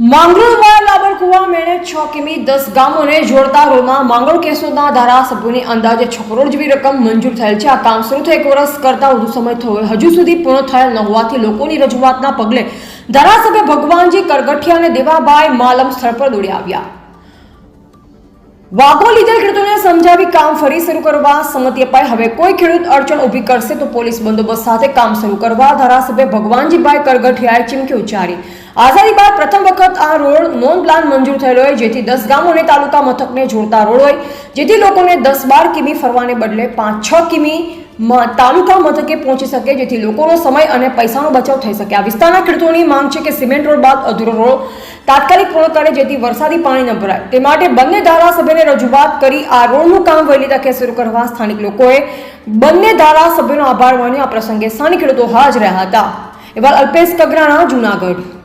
માંગરોળમાં લાબરકુવા મેળે છ કિમી દસ ગામોને જોડતા રોડમાં માંગરોળ કેસોના ધારાસભ્યોની અંદાજે છ કરોડ જેવી રકમ મંજૂર થયેલ છે. આ કામ શરૂ થઈ એક વર્ષ કરતાં વધુ સમય થયો. હજુ સુધી પૂર્ણ થયેલ ન હોવાથી લોકોની રજૂઆતના પગલે ધારાસભ્ય ભગવાનજી કરગઠિયા અને દેવાભાઈ માલમ સ્થળ પર દોડી આવ્યા. વાઘો લીધેલ ખેડૂતોને સમજાવી કામ ફરી શરૂ કરવા સંમતિ અપાઈ. હવે કોઈ ખેડૂત અડચણ ઊભી કરશે તો પોલીસ બંદોબસ્ત સાથે કામ શરૂ કરવા ધારાસભ્ય ભગવાનજીભાઈ કરગઠિયાએ ચીમકી ઉચ્ચારી. આઝાદી બાદ પ્રથમ વખત આ રોડ નોન પ્લાન મંજૂર થયેલો હોય, જેથી દસ ગામોને તાલુકા મથકને જોડતા રોડ હોય, જેથી લોકોને દસ બાર કિમી ફરવાને બદલે પાંચ છ કિમી તાલુકા મથકે પહોંચી શકે, જેથી લોકોનો સમય અને પૈસાનો બચાવ થઈ શકે. આ વિસ્તારના ખેડૂતોની માંગ છે કે સિમેન્ટ રોડ બાદ અધૂરો રોડ તાત્કાલિક પૂર્ણ કરે, જેથી વરસાદી પાણી ન ભરાય. તે માટે બંને ધારાસભ્યને રજૂઆત કરી આ રોડનું કામ વહેલી તકે શરૂ કરવા સ્થાનિક લોકોએ બંને ધારાસભ્યોનો આભાર માન્યો. આ પ્રસંગે સ્થાનિક ખેડૂતો હાજર રહ્યા હતા. એવા અલ્પેશ કગરાણા, જુનાગઢ.